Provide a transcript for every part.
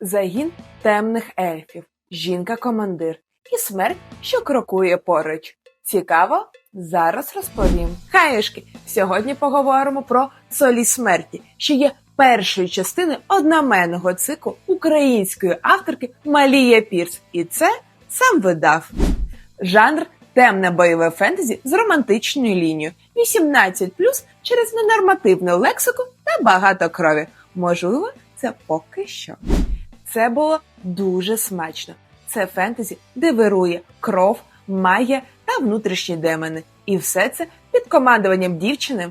загін темних ельфів, жінка-командир і смерть, що крокує поруч. Цікаво? Зараз розповім. Хаюшки, сьогодні поговоримо про солі смерті, що є першою частиною одноменного циклу української авторки Малія Пірс. І це сам видав. Жанр темне бойове фентезі з романтичною лінією, 18 через ненормативну лексику та багато крові. Можливо, це поки що. Це було дуже смачно. Це фентезі, де вирує кров, магія та внутрішні демони. І все це під командуванням дівчини,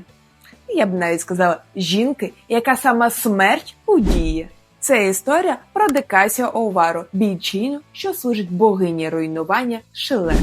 я б навіть сказала, жінки, яка сама смерть у дії. Це історія про Декасію Овару, бійчину, що служить богині руйнування Шиле.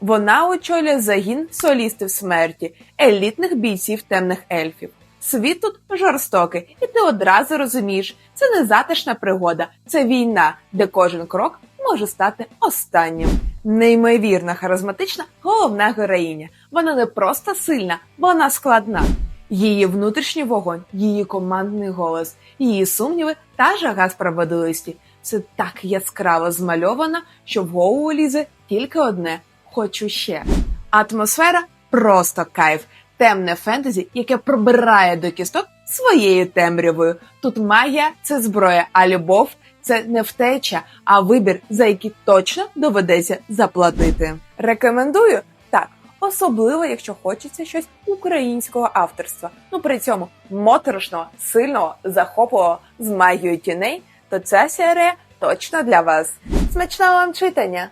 Вона очолює загін солістів смерті, елітних бійців темних ельфів. Світ тут жорстокий, і ти одразу розумієш, це не затишна пригода, це війна, де кожен крок може стати останнім. Неймовірна харизматична головна героїня. Вона не просто сильна, вона складна. Її внутрішній вогонь, її командний голос, її сумніви та жага справедливості. Це так яскраво змальовано, що в голову лізе тільки одне хочу ще. Атмосфера просто кайф. Темне фентезі, яке пробирає до кісток своєю темрявою. Тут магія це зброя, а любов це не втеча, а вибір, за який точно доведеться заплатити. Рекомендую так, особливо якщо хочеться щось українського авторства. Ну при цьому моторошного, сильного, захопливого з магією тіней, то ця серія точно для вас. Смачного вам читання!